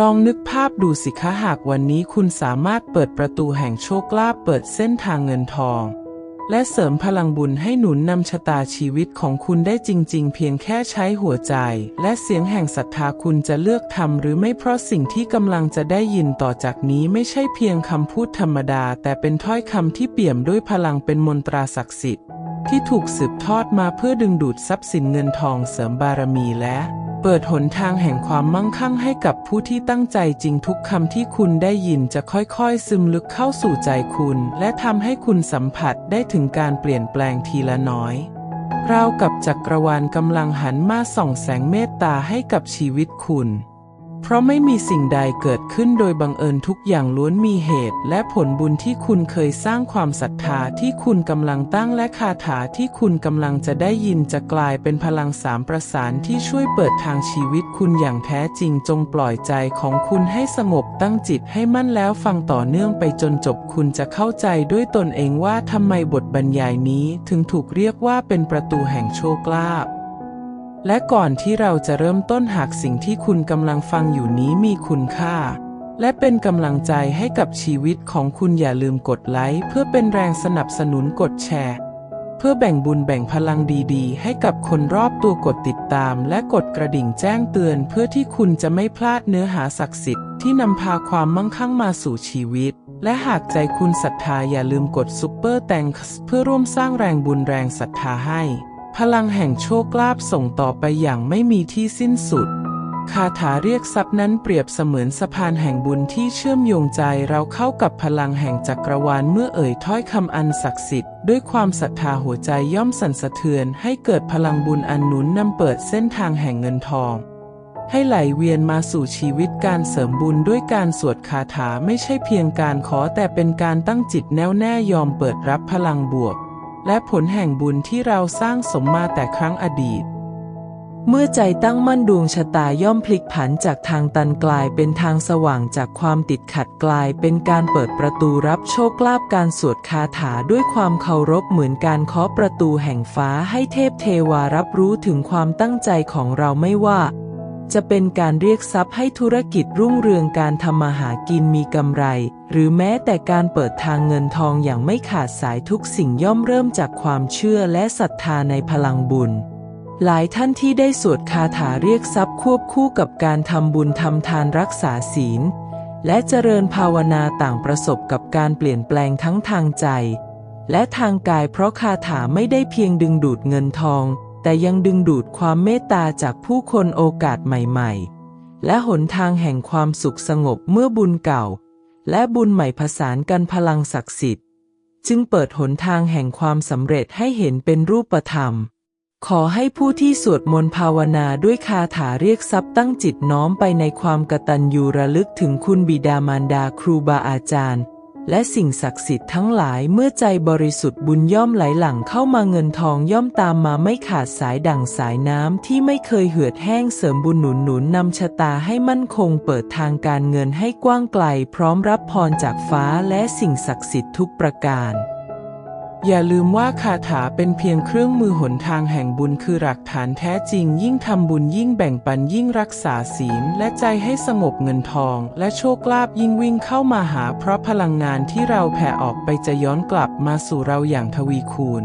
ลองนึกภาพดูสิคะหากวันนี้คุณสามารถเปิดประตูแห่งโชคลาภเปิดเส้นทางเงินทอง และเสริมพลังบุญให้หนุนนำชะตาชีวิตของคุณได้จริง ๆ เพียงแค่ใช้หัวใจ และเสียงแห่งศรัทธาคุณจะเลือกทำหรือไม่เพราะสิ่งที่กำลังจะได้ยินต่อจากนี้ไม่ใช่เพียงคำพูดธรรมดา แต่เป็นถ้อยคำที่เปี่ยมด้วยพลังเป็นมนตราศักดิ์สิทธิ์ที่ถูกสืบทอดมาเพื่อดึงดูดทรัพย์สินเงินทองเสริมบารมีและ เปิดหนทางแห่งความมั่งคั่งให้กับผู้ที่ตั้งใจจริงทุกคำที่คุณได้ยินจะค่อยๆ ซึมลึกเข้าสู่ใจคุณ และทำให้คุณสัมผัสได้ถึงการเปลี่ยนแปลงทีละน้อยราวกับจักรวาลกำลังหันมาส่องแสงเมตตาให้กับชีวิตคุณ เพราะไม่มีสิ่งใดเกิดขึ้นโดยบังเอิญทุกอย่างล้วนมีเหตุ และผลบุญที่คุณเคยสร้างความศรัทธาที่คุณกำลังตั้งและคาถาที่คุณกำลังจะได้ยินจะกลายเป็นพลังสามประสานที่ช่วยเปิดทางชีวิตคุณอย่างแท้จริงจงปล่อยใจของคุณให้สงบตั้งจิตให้มั่นแล้วฟังต่อเนื่องไปจนจบคุณจะเข้าใจด้วยตนเองว่าทำไมบทบรรยายนี้ถึงถูกเรียกว่าเป็นประตูแห่งโชคลาภ และก่อนที่เราจะเริ่มต้นหากสิ่งที่คุณกำลังฟังอยู่นี้มีคุณค่า และเป็นกำลังใจให้กับชีวิตของคุณอย่าลืมกดไลค์เพื่อเป็นแรงสนับสนุนกดแชร์ เพื่อแบ่งบุญแบ่งพลังดีๆ ให้กับคนรอบตัวกดติดตาม และกดกระดิ่งแจ้งเตือน เพื่อที่คุณจะไม่พลาดเนื้อหาศักดิ์สิทธิ์ที่นำพาความมั่งคั่งมาสู่ชีวิต และหากใจคุณศรัทธาอย่าลืมกดซุปเปอร์แตงเพื่อร่วมสร้างแรงบุญแรงศรัทธาให้ พลังแห่งโชคลาภส่งต่อไปอย่างไม่มีที่สิ้นสุด คาถาเรียกทรัพย์นั้นเปรียบเสมือนสะพานแห่งบุญที่เชื่อมโยงใจเราเข้ากับพลังแห่งจักรวาลเมื่อเอ่ยถ้อยคำอันศักดิ์สิทธิ์ด้วยความศรัทธาหัวใจย่อมสั่นสะเทือนให้เกิดพลังบุญอันหนุนนำเปิดเส้นทางแห่งเงินทอง ให้ไหลเวียนมาสู่ชีวิตการเสริมบุญด้วยการสวดคาถาไม่ใช่เพียงการขอแต่เป็นการตั้งจิตแน่วแน่ยอมเปิดรับพลังบวก และผลแห่งบุญที่เราสร้างสมมาแต่ครั้งอดีต เมื่อใจตั้งมั่นดวงชะตาย่อมพลิกผันจากทางตันกลายเป็นทางสว่างจากความติดขัดกลายเป็นการเปิดประตูรับโชคลาภการสวดคาถาด้วยความเคารพเหมือนการเคาะประตูแห่งฟ้าให้เทพเทวารับรู้ถึงความตั้งใจของเราไม่ว่า จะเป็นการเรียกทรัพย์ให้ธุรกิจรุ่งเรืองการทำมาหากินมีกำไร หรือแม้แต่การเปิดทางเงินทองอย่างไม่ขาดสายทุกสิ่งย่อมเริ่มจากความเชื่อและศรัทธาในพลังบุญ หลายท่านที่ได้สวดคาถาเรียกทรัพย์ควบคู่กับการทำบุญทำทานรักษาศีล และเจริญภาวนาต่างประสบกับการเปลี่ยนแปลงทั้งทางใจ และทางกายเพราะคาถาไม่ได้เพียงดึงดูดเงินทอง แต่ยังดึงดูดความเมตตาจากผู้คนโอกาสใหม่ๆ และหนทางแห่งความสุขสงบเมื่อบุญเก่า และบุญใหม่ผสานกันพลังศักดิ์สิทธิ์ จึงเปิดหนทางแห่งความสำเร็จให้เห็นเป็นรูปธรรม ขอให้ผู้ที่สวดมนต์ภาวนาด้วยคาถาเรียกทรัพย์ตั้งจิตน้อมไปในความกตัญญูระลึกถึงคุณบิดามารดาครูบาอาจารย์ และสิ่งศักดิ์สิทธิ์ทั้งหลายเมื่อใจบริสุทธิ์บุญย่อมไหลหลั่งเข้ามาเงินทองย่อมตามมาไม่ขาดสายดั่งสายน้ำที่ไม่เคยเหือดแห้งเสริมบุญหนุนหนุนนำชะตาให้มั่นคงเปิดทางการเงินให้กว้างไกล พร้อมรับพรจากฟ้าและสิ่งศักดิ์สิทธิ์ทุกประการ อย่าลืมว่าคาถาเป็นเพียงเครื่องมือหนทางแห่งบุญคือหลักฐานแท้จริง ยิ่งทำบุญยิ่งแบ่งปันยิ่งรักษาศีล และใจให้สงบเงินทอง และโชคลาภยิ่งวิ่งเข้ามาหา เพราะพลังงานที่เราแผ่ออกไปจะย้อนกลับมาสู่เราอย่างทวีคูณ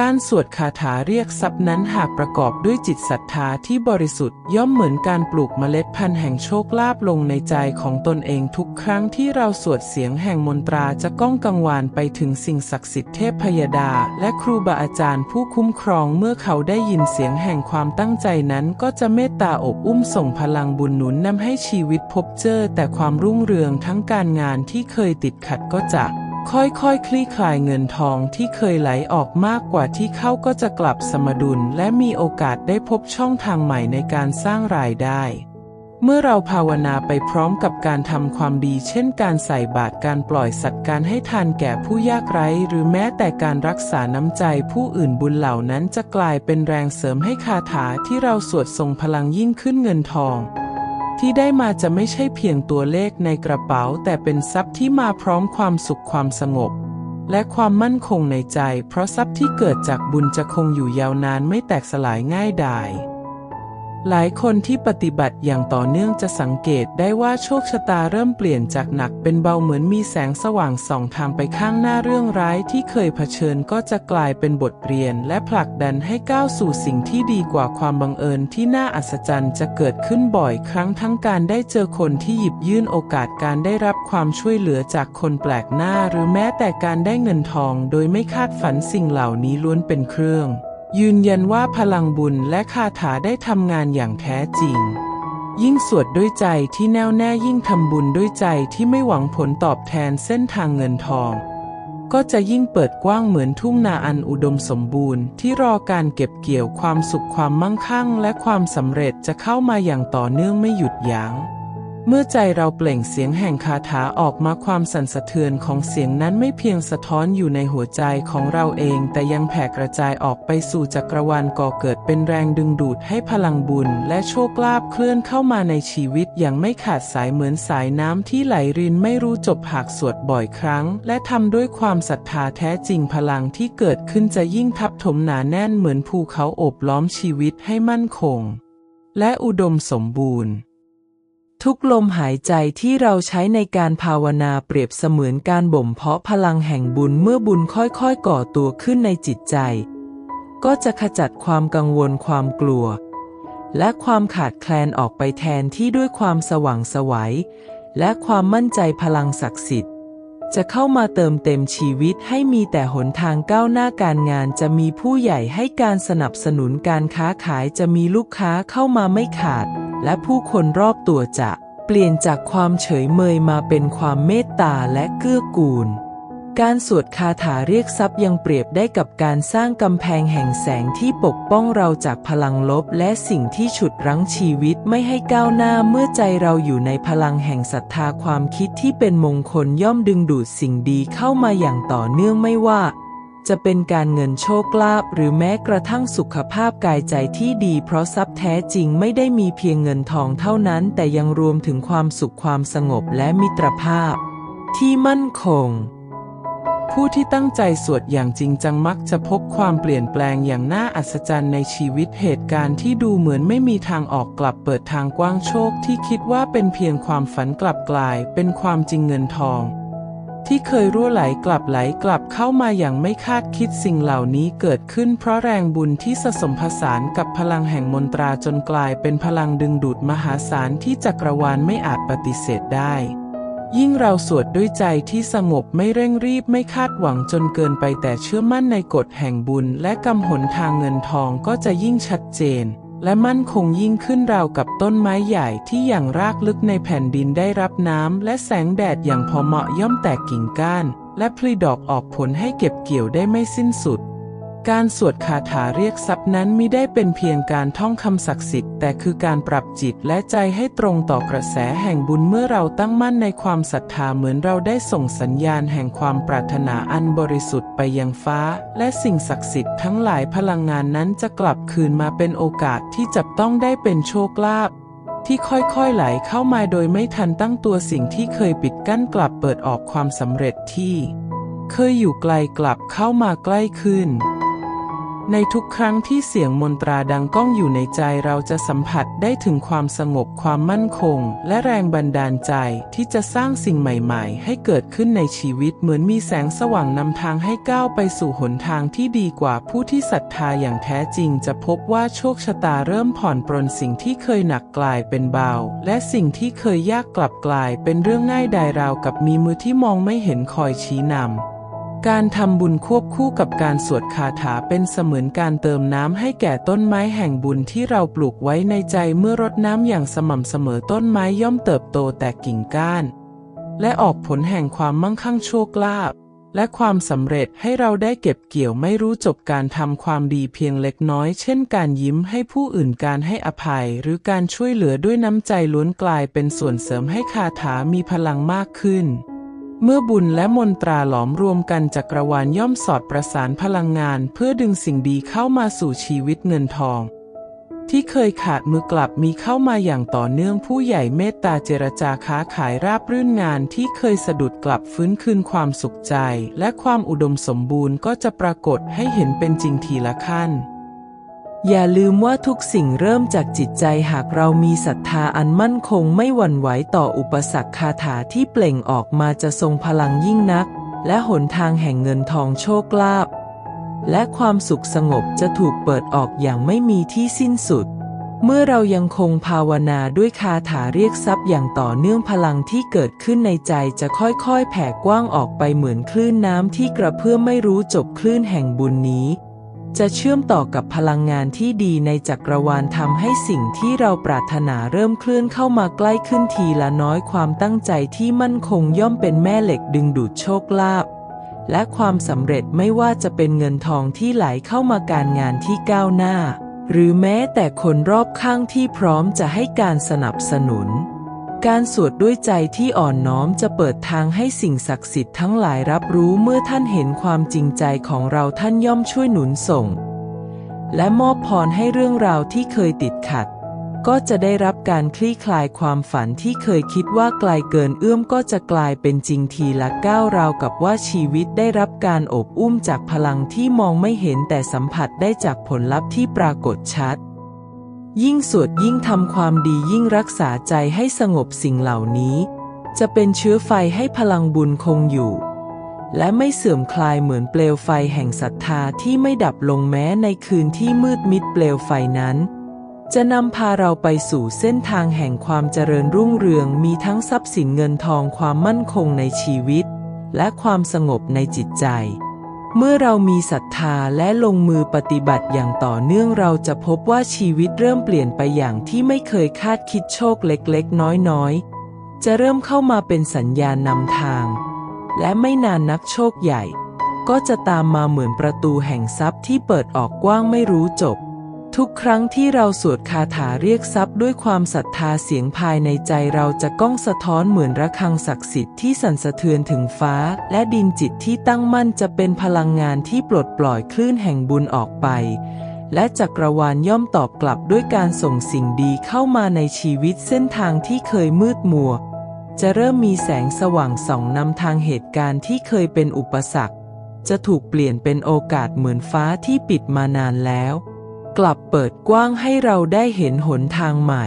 การสวดคาถาเรียกทรัพย์นั้นหากประกอบด้วยจิตศรัทธาที่บริสุทธิ์ย่อมเหมือนการปลูกเมล็ดพันธุ์แห่งโชคลาภลงในใจของตนเองทุกครั้งที่เราสวดเสียงแห่งมนตราจะก้องกังวานไปถึงสิ่งศักดิ์สิทธิ์เทพพยดา และครูบาอาจารย์ผู้คุ้มครองเมื่อเขาได้ยินเสียงแห่งความตั้งใจนั้นก็จะเมตตาอบอุ้มส่งพลังบุญหนุนนำให้ชีวิตพบเจอแต่ความรุ่งเรืองทั้งการงานที่เคยติดขัดก็จะ ค่อยๆคคลี่คลายเงินทองที่เคยไหลออกมากกว่าที่เข้าก็จะกลับสมดุล และมีโอกาสได้พบช่องทางใหม่ในการสร้างรายได้ เมื่อเราภาวนาไปพร้อมกับการทำความดี เช่นการใส่บาตรการปล่อยสัตว์การให้ทานแก่ผู้ยากไร้ หรือแม้แต่การรักษาน้ำใจผู้อื่นบุญเหล่านั้นจะกลายเป็นแรงเสริมให้คาถาที่เราสวดทรงพลังยิ่งขึ้นเงินทอง ที่ได้มาจะไม่ใช่เพียงตัวเลขในกระเป๋า แต่เป็นทรัพย์ที่มาพร้อมความสุขความสงบ และความมั่นคงในใจ เพราะทรัพย์ที่เกิดจากบุญจะคงอยู่ยาวนานไม่แตกสลายง่ายดาย หลายคนที่ปฏิบัติอย่างต่อเนื่องจะสังเกตได้ว่าโชคชะตาเริ่มเปลี่ยนจากหนักเป็นเบาเหมือนมีแสงสว่างส่องทางไปข้างหน้าเรื่องร้ายที่เคยเผชิญก็จะกลายเป็นบทเรียน และผลักดันให้ก้าวสู่สิ่งที่ดีกว่าความบังเอิญที่น่าอัศจรรย์จะเกิดขึ้นบ่อยครั้งทั้งการได้เจอคนที่หยิบยื่นโอกาสการได้รับความช่วยเหลือจากคนแปลกหน้า หรือแม้แต่การได้เงินทอง โดยไม่คาดฝันสิ่งเหล่านี้ล้วนเป็นเครื่อง ยืนยันว่าพลังบุญและคาถาได้ทำงานอย่างแท้จริง ยิ่งสวดด้วยใจที่แน่วแน่ยิ่งทำบุญด้วยใจที่ไม่หวังผลตอบแทนเส้นทางเงินทอง ก็จะยิ่งเปิดกว้างเหมือนทุ่งนาอันอุดมสมบูรณ์ ที่รอการเก็บเกี่ยวความสุขความมั่งคั่ง และความสำเร็จจะเข้ามาอย่างต่อเนื่องไม่หยุดยัง้ง เมื่อใจเราเปล่งเสียงแห่งคาถาออกมาความสั่นสะเทือนของเสียงนั้นไม่เพียงสะท้อนอยู่ในหัวใจของเราเอง แต่ยังแผ่กระจายออกไปสู่จักรวาลก่อเกิดเป็นแรงดึงดูดให้พลังบุญ และโชคลาภเคลื่อนเข้ามาในชีวิตอย่างไม่ขาดสายเหมือนสายน้ำที่ไหลรินไม่รู้จบหากสวดบ่อยครั้ง และทำด้วยความศรัทธาแท้จริงพลังที่เกิดขึ้นจะยิ่งทับถมหนาแน่นเหมือนภูเขาโอบล้อมชีวิตให้มั่นคง และอุดมสมบูรณ์ ทุกลมหายใจที่เราใช้ในการภาวนาเปรียบเสมือนการบ่มเพาะพลังแห่งบุญเมื่อบุญค่อยๆ ก่อตัวขึ้นในจิตใจ ก็จะขจัดความกังวลความกลัว และความขาดแคลนออกไปแทนที่ด้วยความสว่างไสวัยและความมั่นใจพลังศักดิ์สิทธิ์ จะเข้ามาเติมเต็มชีวิตให้มีแต่หนทางก้าวหน้าการงานจะมีผู้ใหญ่ให้การสนับสนุนการค้าขายจะมีลูกค้าเข้ามาไม่ขาด และผู้คนรอบตัวจะเปลี่ยนจากความเฉยเมยมาเป็นความเมตตาและเกื้อกูล การสวดคาถาเรียกทรัพย์ยังเปรียบได้กับการสร้างกำแพงแห่งแสงที่ปกป้องเราจากพลังลบ และสิ่งที่ฉุดรั้งชีวิตไม่ให้ก้าวหน้าเมื่อใจเราอยู่ในพลังแห่งศรัทธาความคิดที่เป็นมงคลย่อมดึงดูดสิ่งดีเข้ามาอย่างต่อเนื่องไม่ว่า จะเป็นการเงินโชคลาภหรือแม้กระทั่งสุขภาพกายใจที่ดีเพราะทรัพย์แท้จริงไม่ได้มีเพียงเงินทองเท่านั้น แต่ยังรวมถึงความสุขความสงบและมิตรภาพ ที่มั่นคง ผู้ที่ตั้งใจสวดอย่างจริงจังมักจะพบความเปลี่ยนแปลงอย่างน่าอัศจรรย์ในชีวิตเหตุการณ์ที่ดูเหมือนไม่มีทางออกกลับเปิดทางกว้างโชคที่คิดว่าเป็นเพียงความฝันกลับกลาย เป็นความจริงเงินทอง ที่เคยรั่วไหลกลับไหลกลับเข้ามาอย่างไม่คาดคิดสิ่งเหล่านี้เกิดขึ้นเพราะแรงบุญที่ผสมผสานกับพลังแห่งมนตราจนกลายเป็นพลังดึงดูดมหาศาลที่จักรวาลไม่อาจปฏิเสธได้ ยิ่งเราสวดด้วยใจที่สงบไม่เร่งรีบไม่คาดหวังจนเกินไปแต่เชื่อมั่นในกฎแห่งบุญและกำหนทางเงินทองก็จะยิ่งชัดเจน และมั่นคงยิ่งขึ้นราวกับต้นไม้ใหญ่ที่อย่างรากลึกในแผ่นดินได้รับน้ำและแสงแดดอย่างพอเหมาะย่อมแตกกิ่งก้าน และพลีดอกออกผลให้เก็บเกี่ยวได้ไม่สิ้นสุด การสวดคาถาเรียกทรัพย์นั้นมิได้เป็นเพียงการท่องคำศักดิ์สิทธิ์แต่คือการปรับจิตและใจให้ตรงต่อกระแสแห่งบุญเมื่อเราตั้งมั่นในความศรัทธาเหมือนเราได้ส่งสัญญาณแห่งความปรารถนาอันบริสุทธิ์ไปยังฟ้า และสิ่งศักดิ์สิทธิ์ทั้งหลายพลังงานนั้นจะกลับคืนมาเป็นโอกาสที่จับต้องได้เป็นโชคลาภที่ค่อยๆไหลเข้ามาโดยไม่ทันตั้งตัวสิ่งที่เคยปิดกั้นกลับเปิดออกความสำเร็จที่ เคยอยู่ไกลกลับเข้ามาใกล้ขึ้น ในทุกครั้งที่เสียงมนตราดังก้องอยู่ในใจเราจะสัมผัสได้ถึงความสงบความมั่นคง และแรงบันดาลใจที่จะสร้างสิ่งใหม่ๆ ให้เกิดขึ้นในชีวิตเหมือนมีแสงสว่างนำทางให้ก้าวไปสู่หนทางที่ดีกว่าผู้ที่ศรัทธาอย่างแท้จริง จะพบว่าโชคชะตาเริ่มผ่อนปรนสิ่งที่เคยหนักกลายเป็นเบา และสิ่งที่เคยยากกลับกลายเป็นเรื่องง่ายดายราวกับมีมือที่มองไม่เห็นคอยชี้นำ การทำบุญควบคู่กับการสวดคาถาเป็นเสมือนการเติมน้ำให้แก่ต้นไม้แห่งบุญที่เราปลูกไว้ในใจเมื่อรดน้ำอย่างสม่ำเสมอต้นไม้ย่อมเติบโตแตกกิ่งก้าน และออกผลแห่งความมั่งคั่งโชคลาภและความสำเร็จให้เราได้เก็บเกี่ยวไม่รู้จบการทำความดีเพียงเล็กน้อย เช่นการยิ้มให้ผู้อื่นการให้อภัย หรือการช่วยเหลือด้วยน้ำใจล้วนกลายเป็นส่วนเสริมให้คาถามีพลังมากขึ้น เมื่อบุญและมนตราหลอมรวมกันจักรวาลย่อมสอดประสานพลังงาน เพื่อดึงสิ่งดีเข้ามาสู่ชีวิตเงินทอง ที่เคยขาดมือกลับมีเข้ามาอย่างต่อเนื่องผู้ใหญ่เมตตาเจรจาค้าขายราบรื่นงานที่เคยสะดุดกลับฟื้นคืนความสุขใจ และความอุดมสมบูรณ์ก็จะปรากฏให้เห็นเป็นจริงทีละขั้น อย่าลืมว่าทุกสิ่งเริ่มจากจิตใจหากเรามีศรัทธาอันมั่นคงไม่หวั่นไหวต่ออุปสรรคคาถาที่เปล่งออกมาจะทรงพลังยิ่งนัก และหนทางแห่งเงินทองโชคลาภและความสุขสงบจะถูกเปิดออกอย่างไม่มีที่สิ้นสุด เมื่อเรายังคงภาวนาด้วยคาถาเรียกทรัพย์อย่างต่อเนื่องพลังที่เกิดขึ้นในใจจะค่อยๆ แผ่กว้างออกไปเหมือนคลื่นน้ำที่กระเพื่อมไม่รู้จบคลื่นแห่งบุญนี้ จะเชื่อมต่อกับพลังงานที่ดีในจักรวาลทำให้สิ่งที่เราปรารถนาเริ่มเคลื่อนเข้ามาใกล้ขึ้นทีละน้อยความตั้งใจที่มั่นคงย่อมเป็นแม่เหล็กดึงดูดโชคลาภและความสำเร็จไม่ว่าจะเป็นเงินทองที่ไหลเข้ามาการงานที่ก้าวหน้า หรือแม้แต่คนรอบข้างที่พร้อมจะให้การสนับสนุน การสวดด้วยใจที่อ่อนน้อมจะเปิดทางให้สิ่งศักดิ์สิทธิ์ทั้งหลายรับรู้เมื่อท่านเห็นความจริงใจของเราท่านย่อมช่วยหนุนส่ง และมอบพรให้เรื่องราวที่เคยติดขัด ก็จะได้รับการคลี่คลายความฝันที่เคยคิดว่าไกลเกินเอื้อมก็จะกลายเป็นจริงทีละก้าวราวกับว่าชีวิตได้รับการอบอุ้มจากพลังที่มองไม่เห็นแต่สัมผัสได้จากผลลัพธ์ที่ปรากฏชัด ยิ่งสวดยิ่งทำความดียิ่งรักษาใจให้สงบสิ่งเหล่านี้ จะเป็นเชื้อไฟให้พลังบุญคงอยู่ และไม่เสื่อมคลายเหมือนเปลวไฟแห่งศรัทธาที่ไม่ดับลงแม้ในคืนที่มืดมิดเปลวไฟนั้น จะนำพาเราไปสู่เส้นทางแห่งความเจริญรุ่งเรืองมีทั้งทรัพย์สินเงินทองความมั่นคงในชีวิต และความสงบในจิตใจ เมื่อเรามีศรัทธาและลงมือปฏิบัติอย่างต่อเนื่องเราจะพบว่าชีวิตเริ่มเปลี่ยนไปอย่างที่ไม่เคยคาดคิดโชคเล็กๆ น้อยๆ จะเริ่มเข้ามาเป็นสัญญาณนำทาง และไม่นานนักโชคใหญ่ ก็จะตามมาเหมือนประตูแห่งทรัพย์ที่เปิดออกกว้างไม่รู้จบ ทุกครั้งที่เราสวดคาถาเรียกทรัพย์ด้วยความศรัทธาเสียงภายในใจเราจะก้องสะท้อนเหมือนระฆังศักดิ์สิทธิ์ที่สั่นสะเทือนถึงฟ้า และดินจิตที่ตั้งมั่นจะเป็นพลังงานที่ปลดปล่อยคลื่นแห่งบุญออกไป และจักรวาลย่อมตอบกลับด้วยการส่งสิ่งดีเข้ามาในชีวิตเส้นทางที่เคยมืดมัว จะเริ่มมีแสงสว่างส่องนำทางเหตุการณ์ที่เคยเป็นอุปสรรค จะถูกเปลี่ยนเป็นโอกาสเหมือนฟ้าที่ปิดมานานแล้ว กลับเปิดกว้างให้เราได้เห็นหนทางใหม่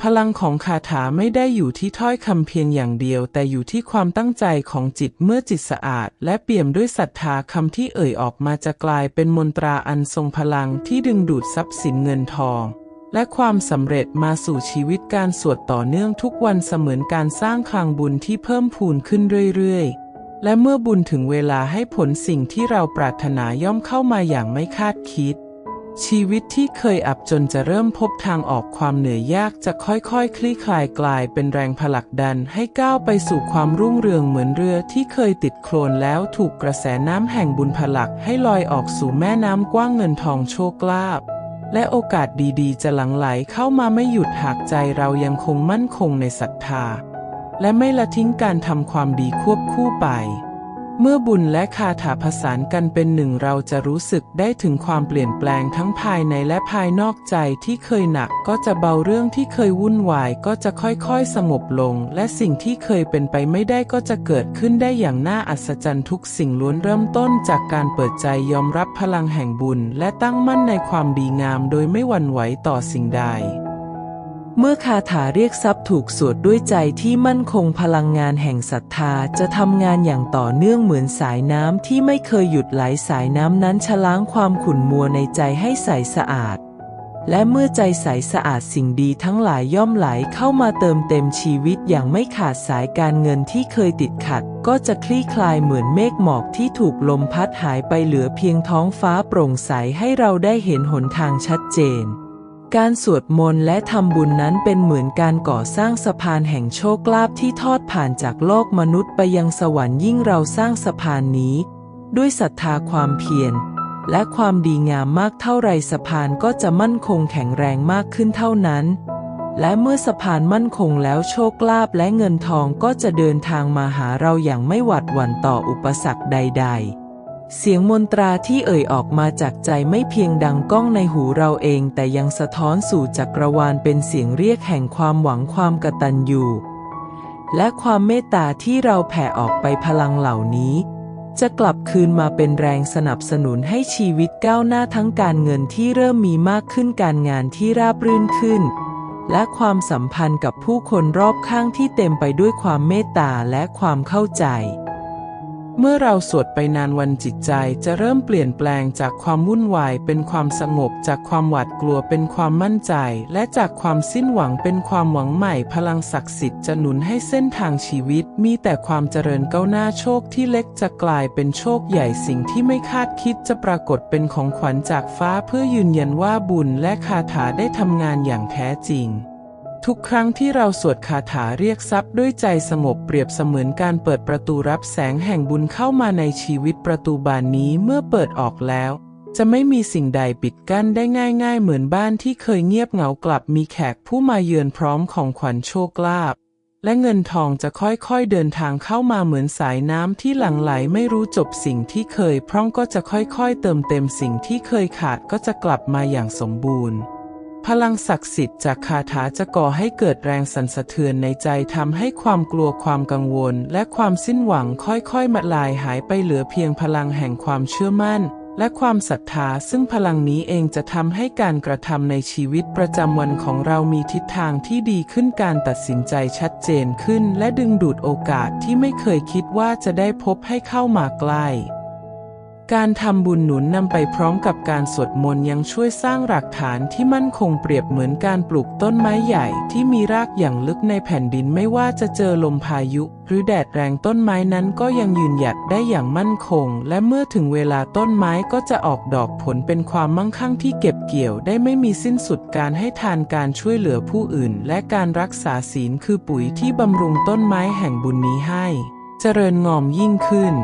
พลังของคาถาไม่ได้อยู่ที่ถ้อยคำเพียงอย่างเดียว แต่อยู่ที่ความตั้งใจของจิตเมื่อจิตสะอาด และเปี่ยมด้วยศรัทธาคำที่เอ่ยออกมาจะกลายเป็นมนตราอันทรงพลังที่ดึงดูดทรัพย์สินเงินทอง และความสำเร็จมาสู่ชีวิตการสวดต่อเนื่องทุกวันเสมือนการสร้างคลังบุญที่เพิ่มพูนขึ้นเรื่อยๆและเมื่อบุญถึงเวลาให้ผลสิ่งที่เราปรารถนาย่อมเข้ามาอย่างไม่คาดคิด ชีวิตที่เคยอับจนจะเริ่มพบทางออกความเหนื่อยยากจะค่อยๆคคลี่คลายกลายเป็นแรงผลักดันให้ก้าวไปสู่ความรุ่งเรืองเหมือนเรือที่เคยติดโคลนแล้วถูกกระแสน้ำแห่งบุญผลักให้ลอยออกสู่แม่น้ำกว้างเงินทองโชคลาภและโอกาสดีๆ จะหลั่งไหลเข้ามาไม่หยุดหากใจเรายังคงมั่นคงในศรัทธา และไม่ละทิ้งการทำความดีควบคู่ไป เมื่อบุญและคาถาผสานกันเป็นหนึ่งเราจะรู้สึกได้ถึงความเปลี่ยนแปลงทั้งภายในและภายนอกใจที่เคยหนักก็จะเบาเรื่องที่เคยวุ่นวายก็จะค่อยๆ สงบลง และสิ่งที่เคยเป็นไปไม่ได้ก็จะเกิดขึ้นได้อย่างน่าอัศจรรย์ทุกสิ่งล้วนเริ่มต้นจากการเปิดใจยอมรับพลังแห่งบุญ และตั้งมั่นในความดีงามโดยไม่หวั่นไหวต่อสิ่งใด เมื่อคาถาเรียกทรัพย์ถูกสวดด้วยใจที่มั่นคงพลังงานแห่งศรัทธาจะทำงานอย่างต่อเนื่องเหมือนสายน้ำที่ไม่เคยหยุดไหลสายน้ำนั้นชะล้างความขุ่นมัวในใจให้ใสสะอาด และเมื่อใจใสสะอาดสิ่งดีทั้งหลายย่อมไหลเข้ามาเติมเต็มชีวิตอย่างไม่ขาดสายการเงินที่เคยติดขัด ก็จะคลี่คลายเหมือนเมฆหมอกที่ถูกลมพัดหายไปเหลือเพียงท้องฟ้าโปร่งใสให้เราได้เห็นหนทางชัดเจน การสวดมนต์และทำบุญนั้นเป็นเหมือนการก่อสร้างสะพานแห่งโชคลาภที่ทอดผ่านจากโลกมนุษย์ไปยังสวรรค์ยิ่งเราสร้างสะพานนี้ ด้วยศรัทธาความเพียรและความดีงามมากเท่าไรสะพานก็จะมั่นคงแข็งแรงมากขึ้นเท่านั้น และเมื่อสะพานมั่นคงแล้วโชคลาภและเงินทองก็จะเดินทางมาหาเราอย่างไม่หวัดหวั่นต่ออุปสรรคใด ๆ เสียงมนตราที่เอ่ยออกมาจากใจไม่เพียงดังก้องในหูเราเอง แต่ยังสะท้อนสู่จักรวาลเป็นเสียงเรียกแห่งความหวังความกตัญญูและความเมตตาที่เราแผ่ออกไปพลังเหล่านี้ จะกลับคืนมาเป็นแรงสนับสนุนให้ชีวิตก้าวหน้าทั้งการเงินที่เริ่มมีมากขึ้นการงานที่ราบรื่นขึ้น และความสัมพันธ์กับผู้คนรอบข้างที่เต็มไปด้วยความเมตตาและความเข้าใจ เมื่อเราสวดไปนานวันจิตใจจะเริ่มเปลี่ยนแปลงจากความวุ่นวายเป็นความสงบ จากความหวาดกลัวเป็นความมั่นใจ และจากความสิ้นหวังเป็นความหวังใหม่พลังศักดิ์สิทธิ์จะหนุนให้เส้นทางชีวิต มีแต่ความเจริญก้าวหน้าโชคที่เล็กจะกลายเป็นโชคใหญ่สิ่งที่ไม่คาดคิดจะปรากฏเป็นของขวัญจากฟ้าเพื่อยืนยันว่าบุญและคาถาได้ทำงานอย่างแท้จริง ทุกครั้งที่เราสวดคาถาเรียกทรัพย์ด้วยใจสงบเปรียบเสมือนการเปิดประตูรับแสงแห่งบุญเข้ามาในชีวิตประตูบานนี้เมื่อเปิดออกแล้ว จะไม่มีสิ่งใดปิดกั้นได้ง่าย ๆ เหมือนบ้านที่เคยเงียบเหงากลับมีแขกผู้มาเยือนพร้อมของขวัญโชคลาภและเงินทองจะค่อยๆเดินทางเข้ามาเหมือนสายน้ำที่หลั่งไหลไม่รู้จบสิ่งที่เคยพร่องก็จะค่อยๆ เติมเต็มสิ่งที่เคยขาดก็จะกลับมาอย่างสมบูรณ์ พลังศักดิ์สิทธิ์จากคาถาจะก่อให้เกิดแรงสั่นสะเทือนในใจทำให้ความกลัวความกังวล และความสิ้นหวังค่อยๆมาลายหายไปเหลือเพียงพลังแห่งความเชื่อมั่น และความศรัทธาซึ่งพลังนี้เองจะทำให้การกระทำในชีวิตประจำวันของเรามีทิศทางที่ดีขึ้นการตัดสินใจชัดเจนขึ้น และดึงดูดโอกาสที่ไม่เคยคิดว่าจะได้พบให้เข้ามาใกล้ การทำบุญหนุนนำไปพร้อมกับการสวดมนต์ยังช่วยสร้างหลักฐานที่มั่นคงเปรียบเหมือนการปลูกต้นไม้ใหญ่ที่มีรากอย่างลึกในแผ่นดินไม่ว่าจะเจอลมพายุ หรือแดดแรงต้นไม้นั้นก็ยังยืนหยัดได้อย่างมั่นคง และเมื่อถึงเวลาต้นไม้ก็จะออกดอกผลเป็นความมั่งคั่งที่เก็บเกี่ยวได้ไม่มีสิ้นสุดการให้ทานการช่วยเหลือผู้อื่น และการรักษาศีลคือปุ๋ยที่บำรุงต้นไม้แห่งบุญนี้ให้ เจริญงอมยิ่งขึ้น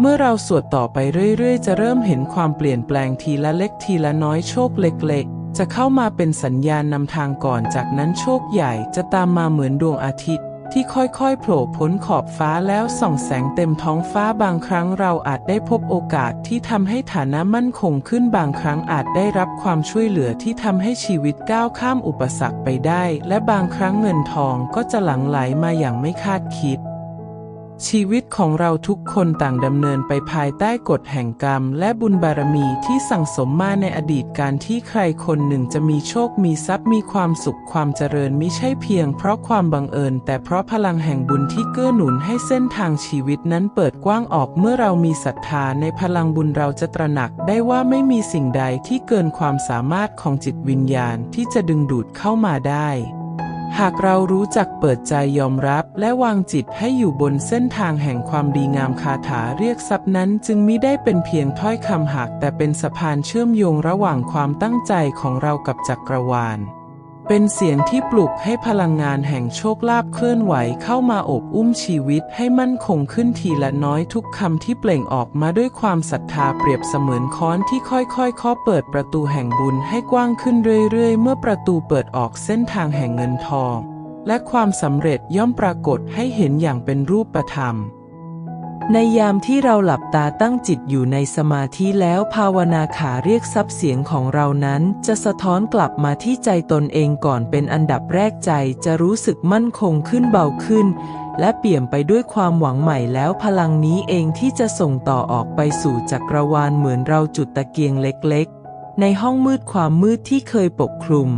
เมื่อเราสวดต่อไปเรื่อยๆ จะเริ่มเห็นความเปลี่ยนแปลงทีละเล็กทีละน้อยโชคเล็กๆ จะเข้ามาเป็นสัญญาณนำทางก่อนจากนั้นโชคใหญ่จะตามมาเหมือนดวงอาทิตย์ ที่ค่อยๆ โผล่พ้นขอบฟ้าแล้วส่องแสงเต็มท้องฟ้าบางครั้งเราอาจได้พบโอกาสที่ทำให้ฐานะมั่นคงขึ้นบางครั้งอาจได้รับความช่วยเหลือที่ทำให้ชีวิตก้าวข้ามอุปสรรคไปได้ และบางครั้งเงินทองก็จะหลั่งไหลมาอย่างไม่คาดคิด ชีวิตของเราทุกคนต่างดำเนินไปภายใต้กฎแห่งกรรม และบุญบารมีที่สั่งสมมาในอดีตการที่ใครคนหนึ่งจะมีโชคมีทรัพย์มีความสุขความเจริญไม่ใช่เพียงเพราะความบังเอิญ แต่เพราะพลังแห่งบุญที่เกื้อหนุนให้เส้นทางชีวิตนั้นเปิดกว้างออกเมื่อเรามีศรัทธาในพลังบุญเราจะตระหนักได้ว่าไม่มีสิ่งใดที่เกินความสามารถของจิตวิญญาณที่จะดึงดูดเข้ามาได้ หากเรารู้จักเปิดใจยอมรับและวางจิตให้อยู่บนเส้นทางแห่งความดีงามคาถาเรียกทรัพย์นั้นจึงมิได้เป็นเพียงถ้อยคำหักแต่เป็นสะพานเชื่อมโยงระหว่างความตั้งใจของเรากับจักรวาล เป็นเสียงที่ปลุกให้พลังงานแห่งโชคลาภเคลื่อนไหวเข้ามาอบอุ้มชีวิตให้มั่นคงขึ้นทีละน้อยทุกคำที่เปล่งออกมาด้วยความศรัทธาเปรียบเสมือนค้อนที่ค่อยๆเคาะเปิดประตูแห่งบุญให้กว้างขึ้นเรื่อยๆ เมื่อประตูเปิดออกเส้นทางแห่งเงินทอง และความสำเร็จย่อมปรากฏให้เห็นอย่างเป็นรูปธรรม ในยามที่เราหลับตาตั้งจิตอยู่ในสมาธิแล้วภาวนาขาเรียกทรัพย์เสียงของเรานั้น จะสะท้อนกลับมาที่ใจตนเองก่อนเป็นอันดับแรกใจจะรู้สึกมั่นคงขึ้นเบาขึ้น และเปี่ยมไปด้วยความหวังใหม่แล้วพลังนี้เองที่จะส่งต่อออกไปสู่จักรวาลเหมือนเราจุดตะเกียงเล็กๆ ในห้องมืดความมืดที่เคยปกคลุม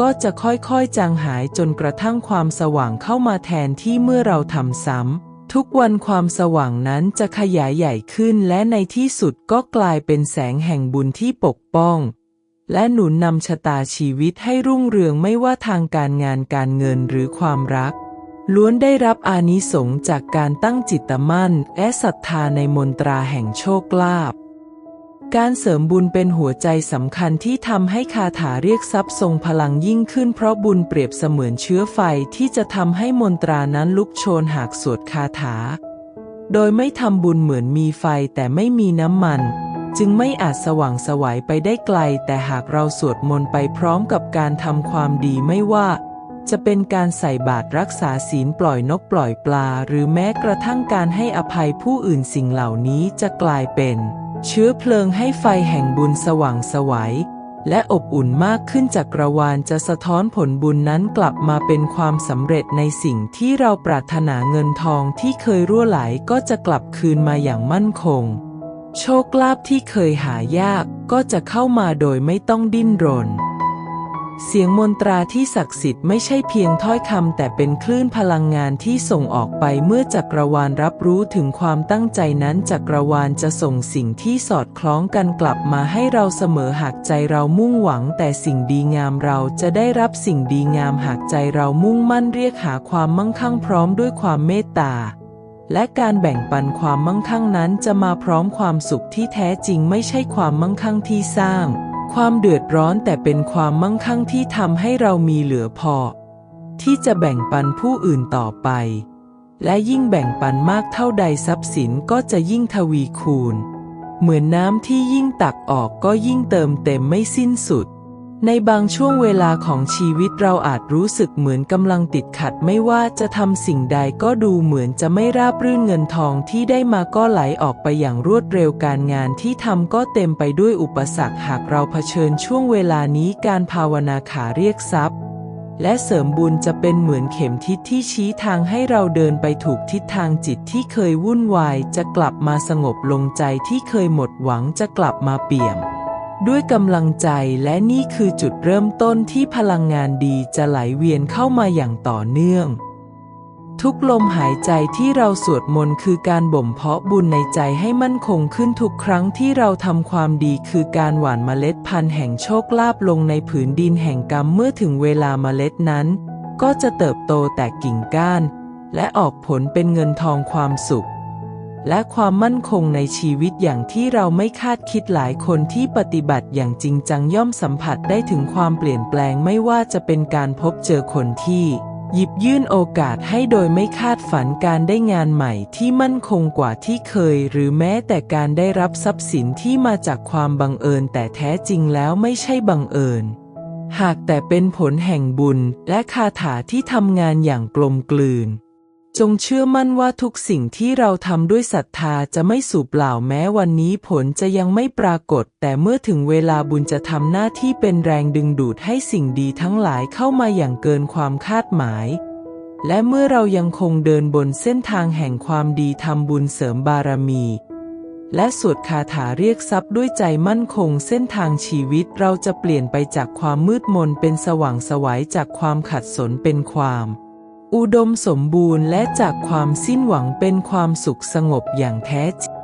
ก็จะค่อยๆจางหายจนกระทั่งความสว่างเข้ามาแทนที่เมื่อเราทำซ้ำ ทุกวันความสว่างนั้นจะขยายใหญ่ขึ้นและในที่สุดก็กลายเป็นแสงแห่งบุญที่ปกป้อง และหนุนนำชะตาชีวิตให้รุ่งเรืองไม่ว่าทางการงานการเงินหรือความรัก ล้วนได้รับอานิสงส์จากการตั้งจิตมั่นและศรัทธาในมนตราแห่งโชคลาภ การเสริมบุญเป็นหัวใจสำคัญที่ทำให้คาถาเรียกทรัพย์ทรงพลังยิ่งขึ้นเพราะบุญเปรียบเสมือนเชื้อไฟที่จะทำให้มนตรานั้นลุกโชนหากสวดคาถา โดยไม่ทำบุญเหมือนมีไฟแต่ไม่มีน้ำมัน จึงไม่อาจสว่างสวัยไปได้ไกล แต่หากเราสวดมนต์ไปพร้อมกับการทำความดีไม่ว่า จะเป็นการใส่บาตรรักษาศีลปล่อยนกปล่อยปลา หรือแม้กระทั่งการให้อภัยผู้อื่นสิ่งเหล่านี้จะกลายเป็น เชื้อเพลิงให้ไฟแห่งบุญสว่างสวัยและอบอุ่นมากขึ้นจากระวานจะสะท้อนผลบุญนั้นกลับมาเป็นความสำเร็จในสิ่งที่เราปรารถนาเงินทองที่เคยรั่วไหลก็จะกลับคืนมาอย่างมั่นคง โชคลาภที่เคยหายากก็จะเข้ามาโดยไม่ต้องดิ้นรน เสียงมนตราที่ศักดิ์สิทธิ์ไม่ใช่เพียงถ้อยคำแต่เป็นคลื่นพลังงานที่ส่งออกไปเมื่อจักรวาลรับรู้ถึงความตั้งใจนั้นจักรวาลจะส่งสิ่งที่สอดคล้องกันกลับมาให้เราเสมอหากใจเรามุ่งหวัง แต่สิ่งดีงามเราจะได้รับสิ่งดีงามหากใจเรามุ่งมั่นเรียกหาความมั่งคั่งพร้อมด้วยความเมตตาและการแบ่งปันความมั่งคั่งนั้นจะมาพร้อมความสุขที่แท้จริงไม่ใช่ความมั่งคั่งที่สร้าง ความเดือดร้อนแต่เป็นความมั่งคั่งที่ทำให้เรามีเหลือพอ ที่จะแบ่งปันผู้อื่นต่อไป และยิ่งแบ่งปันมากเท่าใดทรัพย์สินก็จะยิ่งทวีคูณ เหมือนน้ำที่ยิ่งตักออกก็ยิ่งเติมเต็มไม่สิ้นสุด ในบางช่วงเวลาของชีวิตเราอาจรู้สึกเหมือนกำลังติดขัดไม่ว่าจะทำสิ่งใดก็ดูเหมือนจะไม่ราบรื่นเงินทองที่ได้มาก็ไหลออกไปอย่างรวดเร็วการงานที่ทำก็เต็มไปด้วยอุปสรรคหากเราเผชิญช่วงเวลานี้การภาวนาขาเรียกทรัพย์ และเสริมบุญจะเป็นเหมือนเข็มทิศที่ชี้ทางให้เราเดินไปถูกทิศทางจิตที่เคยวุ่นวายจะกลับมาสงบลงใจที่เคยหมดหวังจะกลับมาเปี่ยม ด้วยกำลังใจและนี่คือจุดเริ่มต้นที่พลังงานดีจะไหลเวียนเข้ามาอย่างต่อเนื่อง ทุกลมหายใจที่เราสวดมนต์คือการบ่มเพาะบุญในใจให้มั่นคงขึ้นทุกครั้งที่เราทำความดีคือการหว่านเมล็ดพันธุ์แห่งโชคลาภลงในผืนดินแห่งกรรมเมื่อถึงเวลาเมล็ดนั้น ก็จะเติบโตแตกกิ่งก้าน และออกผลเป็นเงินทองความสุข และความมั่นคงในชีวิตอย่างที่เราไม่คาดคิดหลายคนที่ปฏิบัติอย่างจริงจังย่อมสัมผัสได้ถึงความเปลี่ยนแปลงไม่ว่าจะเป็นการพบเจอคนที่ หยิบยื่นโอกาสให้โดยไม่คาดฝันการได้งานใหม่ที่มั่นคงกว่าที่เคย หรือแม้แต่การได้รับทรัพย์สินที่มาจากความบังเอิญ แต่แท้จริงแล้วไม่ใช่บังเอิญ หากแต่เป็นผลแห่งบุญและคาถาที่ทำงานอย่างกลมกลืน จงเชื่อมั่นว่าทุกสิ่งที่เราทำด้วยศรัทธาจะไม่สูบเปล่าแม้วันนี้ผลจะยังไม่ปรากฏ แต่เมื่อถึงเวลาบุญจะทำหน้าที่เป็นแรงดึงดูดให้สิ่งดีทั้งหลายเข้ามาอย่างเกินความคาดหมาย และเมื่อเรายังคงเดินบนเส้นทางแห่งความดีทำบุญเสริมบารมี และสวดคาถาเรียกทรัพย์ด้วยใจมั่นคงเส้นทางชีวิตเราจะเปลี่ยนไปจากความมืดมนเป็นสว่างสวัยจากความขัดสนเป็นความ อุดมสมบูรณ์และจากความสิ้นหวังเป็นความสุขสงบอย่างแท้จริง